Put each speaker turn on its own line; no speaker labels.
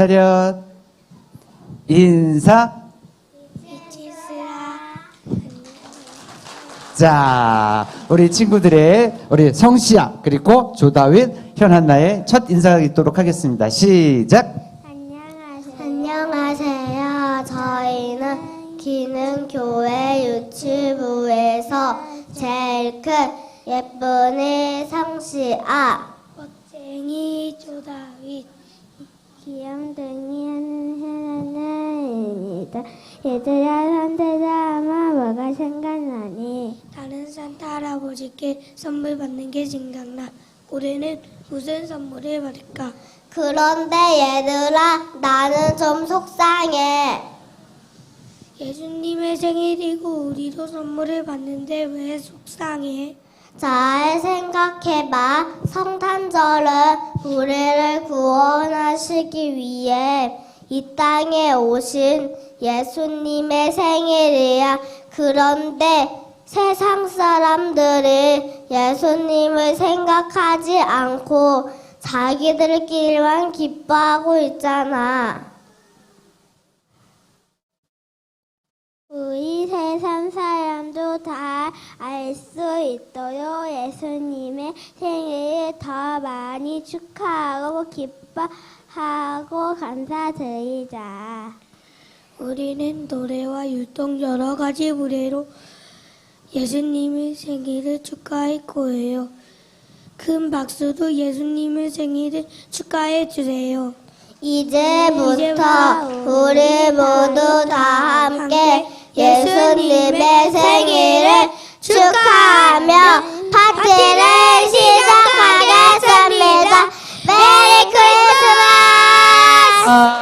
차렷. 인사. 자, 우리 친구들의 우리 성시아 그리고 조다윗, 현한나의 첫 인사가 있도록 하겠습니다. 시작.
안녕하세요. 안녕하세요. 저희는 기능교회 유치부에서 제일 큰 예쁜이 성시아, 멋쟁이 조다윗, 귀염둥이 하나입니다. 얘들아 산타자마 뭐가 생각나니?
나는 산타 할아버지께 선물 받는 게 생각나. 올해는 무슨 선물을 받을까?
그런데 얘들아 나는 좀 속상해.
예수님의 생일이고 우리도 선물을 받는데 왜 속상해?
잘 생각해봐. 성탄절은 우리를 구원하시기 위해 이 땅에 오신 예수님의 생일이야. 그런데 세상 사람들이 예수님을 생각하지 않고 자기들끼리만 기뻐하고 있잖아. 생일을 더 많이 축하하고 기뻐하고 감사드리자.
우리는 노래와 율동 여러 가지 무대로 예수님의 생일을 축하할 거예요. 큰 박수로 예수님의 생일을 축하해 주세요.
이제부터 우리 모두 다 함께 예수님의 생일
아,